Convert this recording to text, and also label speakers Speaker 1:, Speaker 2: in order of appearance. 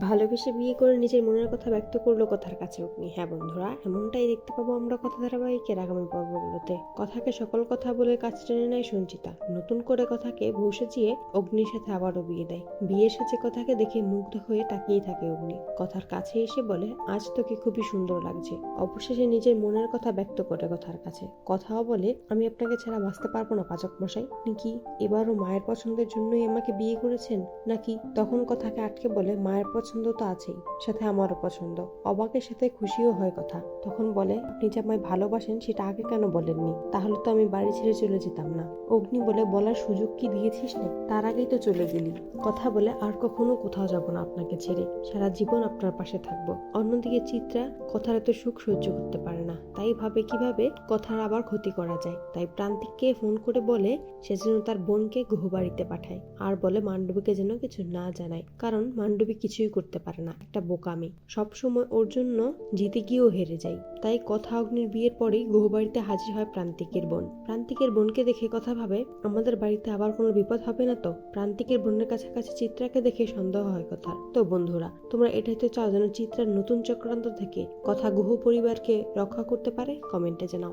Speaker 1: ভালোবেসে বিয়ে করে নিজের মনের কথা ব্যক্ত করল কথার কাছে অগ্নি। হ্যাঁ বন্ধুরা, এমনটাই দেখতে পাবো আমরা কথা ধারাবাহিকের আগামী পর্বগুলোতে। কথাকে সকল কথা বলে কাছে টেনে নেয় সঞ্চিতা। নতুন করে কথাকে বউ সাজিয়ে অগ্নির সাথে আবারও বিয়ে দেয়। বিয়ের সাথে কথাকে দেখে মুগ্ধ হয়ে তাকিয়ে থাকে অগ্নি। কথার কাছে এসে বলে, আজ তোকে খুবই সুন্দর লাগছে। অবশেষে নিজের মনের কথা ব্যক্ত করে কথার কাছে। কথাও বলে, আমি আপনাকে ছাড়া বাঁচতে পারব না পাচক মশাই। কি এবারও মায়ের পছন্দের জন্যই আমাকে বিয়ে করেছেন? নাকি? তখন কথাকে আটকে বলে, মায়ের পছন্দ তো আছেই, সাথে আমারও পছন্দ। অবাকের সাথে খুশিও হয় কথা। তখন বলে, আপনি যে আমায় ভালোবাসেন, সেটা আগে কেন বলেননি? তাহলে তো আমি বাড়ি ছেড়ে চলে যেতাম না। অগ্নি বলে, বলার সুযোগ কি দিয়েছিস না? তার আগেই তো চলে গেলি। কথা বলে, আর কখনো কোথাও যাব না আপনাকে ছেড়ে। সারা জীবন আপনার পাশে থাকব। অন্যদিকে চিত্রা, কথার এত সুখ সহ্য করতে পারে না। তাই ভাবে কীভাবে কথার আবার ক্ষতি করা যায়? তাই প্রান্তিককে ফোন করে বলে, সে যেন তার বোনকে গুহবাড়িতে পাঠায়। আর বলে, মান্ডবীকে যেন কিছু না জানায়। কারণ মান্ডবী কিছুই করতে পারে না, একটা বোকামি। সবসময় ওর জন্য জিতে গিয়েও হেরে যায়। তাই কথা অগ্নির বিয়ের পরেই গুহবাড়িতে হাজির হয় প্রান্তিকের বোন। প্রান্তিকের বোনকে দেখে কথা ভাবে, আমাদের বাড়িতে আবার কোনো বিপদ হবে না তো? প্রান্তিকের বোনের কাছাকাছি চিত্রাকে দেখে সন্দেহ হয় কথা তো বন্ধুরা, তোমরা এটাই তো চাও যেন চিত্রার নতুন চক্রান্ত থেকে কথা গুহ পরিবারকে রক্ষা করতে পারে? কমেন্টে জানাও।